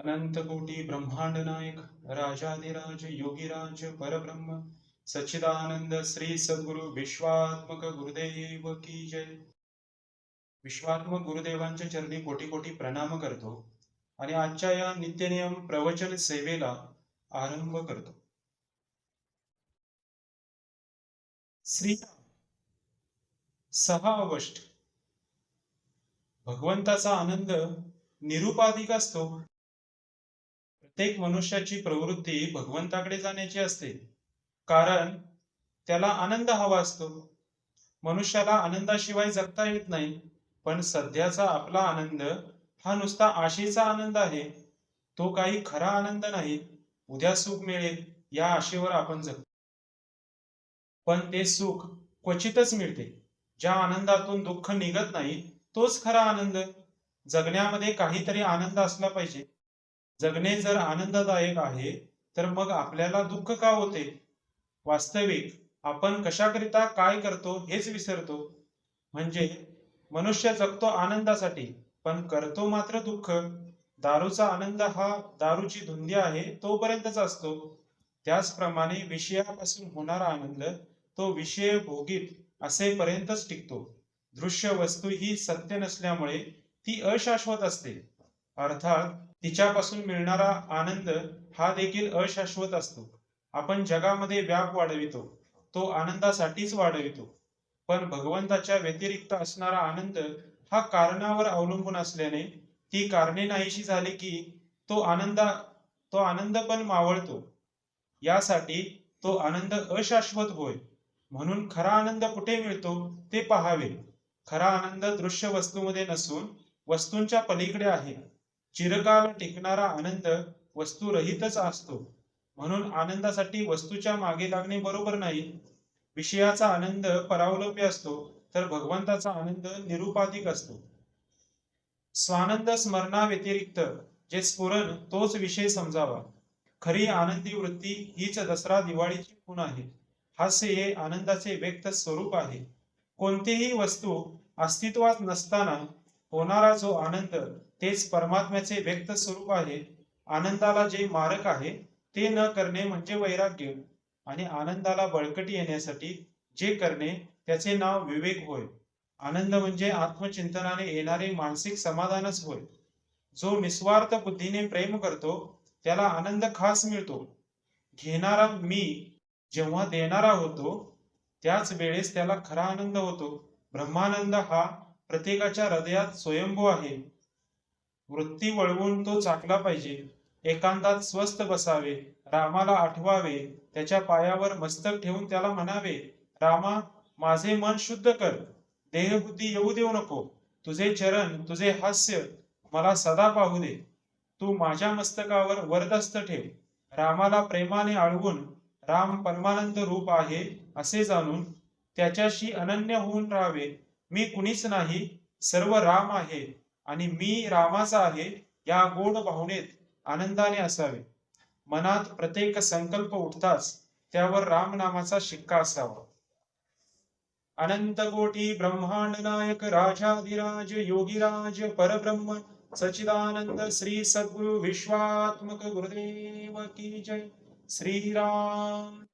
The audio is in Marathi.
अनंत कोटी ब्रह्मांड नायक राजाधिराज योगीराज परब्रह्म सच्चिदानंद श्री सद्गुरु विश्वात्मक गुरुदेव की जय। विश्वात्मक गुरुदेवांच्या चरणी कोटी कोटी प्रणाम करतो आणि आजच्या या नित्यनियम प्रवचन सेवेला आरंभ करतो. श्री सहा ऑगस्ट भगवंताचा आनंद निरुपाधिक असतो प्रत्येक मनुष्याची प्रवृत्ती भगवंताकडे जाण्याची असते. कारण त्याला आनंद हवा असतो. मनुष्याला आनंदाशिवाय जगता येत नाही पण सध्याचा आपला आनंद हा नुसता आशेचा आनंद आहे. तो काही खरा आनंद नाही उद्या सुख मिळेल या आशेवर आपण जगतो. पण ते सुख क्वचितच मिळते. ज्या आनंदातून दुःख निघत नाही तोच खरा आनंद. जगण्यामध्ये काहीतरी आनंद असला पाहिजे. जगणे जर आनंददायक आहे तर मग आपल्याला दुःख का होते? वास्तविक आपण कशाकरिता काय करतो हेच विसरतो. म्हणजे मनुष्य जगतो आनंदासाठी पण करतो मात्र दुःख. दारूचा आनंद हा दारूची धुंदी आहे तोपर्यंतच असतो. त्याचप्रमाणे विषयापासून होणारा आनंद तो विषय भोगीत असेपर्यंतच टिकतो. दृश्य वस्तू ही सत्य नसल्यामुळे ती अशाश्वत असते. अर्थात तिच्यापासून मिळणारा आनंद हा देखील अशाश्वत असतो. आपण जगामध्ये व्याप वाढवितो तो आनंदासाठीच वाढवितो. पण भगवंताच्या व्यतिरिक्त असणारा आनंद हा कारणावर अवलंबून असल्याने ती कारणे नाहीशी झाली की तो आनंद तो आनंद पण मावळतो. यासाठी तो आनंद अशाश्वत होय. म्हणून खरा आनंद कुठे मिळतो ते पहावे. खरा आनंद दृश्य वस्तूमध्ये नसून वस्तूंच्या पलीकडे आहे. चिरकाल टिकणारा आनंद वस्तूरहितच असतो. म्हणून आनंदासाठी वस्तूच्या मागे लागणे बरोबर नाही. विषयाचा आनंद परावलंबी असतो तर भगवंताचा आनंद निरुपाधिक असतो. स्वानंद स्मरणाव्यतिरिक्त जे स्फुरण तोच विषय समजावा. खरी आनंदी वृत्ती हीच दसरा दिवाळीची खूण आहे. हास्य हे आनंदाचे व्यक्त स्वरूप आहे. कोणतीही वस्तू अस्तित्वात नसताना होणारा जो आनंद तेच परमात्म्याचे व्यक्त स्वरूप आहे. आनंदाला जे मारक आहे ते न करणे म्हणजे वैराग्य. आणि आनंदाला बळकटी येण्यासाठी जे करणे त्याचे नाव विवेक होय. आनंद म्हणजे आत्मचिंतनाने येणारे मानसिक समाधानच होय. जो निस्वार्थ बुद्धीने प्रेम करतो त्याला आनंद खास मिळतो. घेणारा मी जेव्हा देणारा होतो त्याच वेळेस त्याला खरा आनंद होतो. ब्रह्मानंद हा प्रत्येकाच्या हृदयात स्वयंभू आहे. वृत्ती वळवून तो चाकला पाहिजे. एकांतात स्वस्थ बसावे रामाला आठवावे त्याच्या पायावर मस्तक ठेवून त्याला म्हणावे रामा माझे मन शुद्ध कर. देहबुद्धी येऊ देऊ नको. तुझे चरण तुझे हास्य मला सदा पाहू दे. तू माझ्या मस्तकावर वरदस्त ठेव. रामाला प्रेमाने आळवून राम परमानंद रूप आहे असे जाणून त्याच्याशी अनन्य होऊन राहावे. मी कुणीच नाही सर्व राम आहे. आणि मी रामाचा आहे या गोड भावनेत आनंदाने असावे. मनात प्रत्येक संकल्प उठताच त्यावर राम नामाचा शिक्का असावा. अनंत कोटी ब्रह्मांड नायक राजाधिराज योगीराज परब्रह्म सचिदानंद श्री सद्गुरु विश्वात्मक गुरुदेव की जय. श्रीराम.